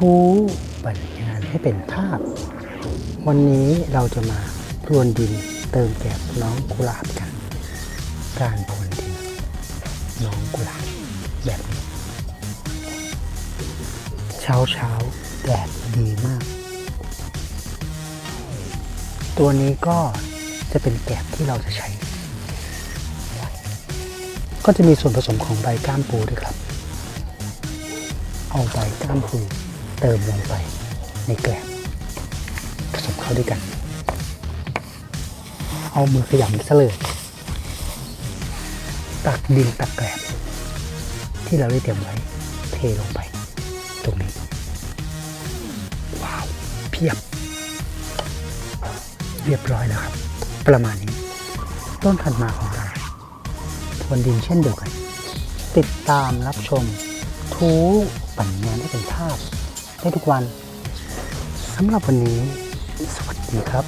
ทูปั่นงานให้เป็นภาพ วันนี้เราจะมาพรวนดินเติมแกบน้องกุหลาบกัน การพรวนดิน น้องกุหลาบแบบนี้เช้าเช้าแดดดีมาก ตัวนี้ก็จะเป็นแกบที่เราจะใช้ ก็จะมีส่วนผสมของใบก้ามปูด้วยครับ เอาใบก้ามปู เติมลงไปในแกลบผสมเข้าด้วยกัน เอามือขยำเสลยตักดินตักแกลบที่เราได้เตรียมไว้เทลงไป ตรงนี้ ว้าว เพียบ เรียบร้อยแล้วครับ ประมาณนี้ ต้นถัดมาของเราทวนดินเช่นเดียวกัน ติดตามรับชมทูปั่นงานให้เป็นภาพ ได้ทุกวันสำหรับวันนี้ สวัสดีครับ